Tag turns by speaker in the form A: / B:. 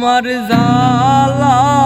A: তোমার জালা